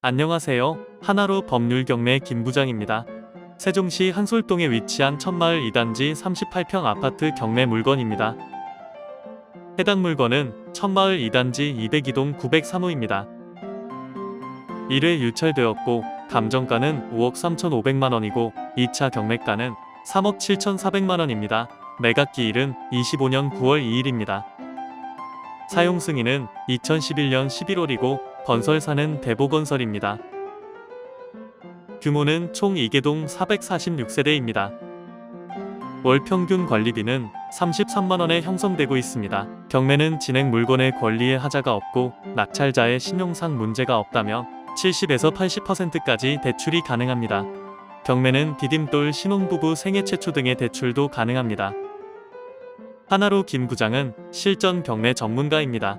안녕하세요. 하나로 법률 경매 김 부장입니다. 세종시 한솔동에 위치한 천마을 2단지 38평 아파트 경매 물건입니다. 해당 물건은 천마을 2단지 202동 903호입니다. 1회 유찰되었고 감정가는 5억 3,500만 원이고 2차 경매가는 3억 7,400만 원입니다. 매각기일은 25년 9월 2일입니다. 사용 승인은 2011년 11월이고 건설사는 대보건설입니다. 규모는 총 2개동 446세대입니다. 월 평균 관리비는 33만원에 형성되고 있습니다. 경매는 진행 물건의 권리에 하자가 없고 낙찰자의 신용상 문제가 없다면 70에서 80%까지 대출이 가능합니다. 경매는 디딤돌 신혼부부 생애 최초 등의 대출도 가능합니다. 하나로 김 부장은 실전 경매 전문가입니다.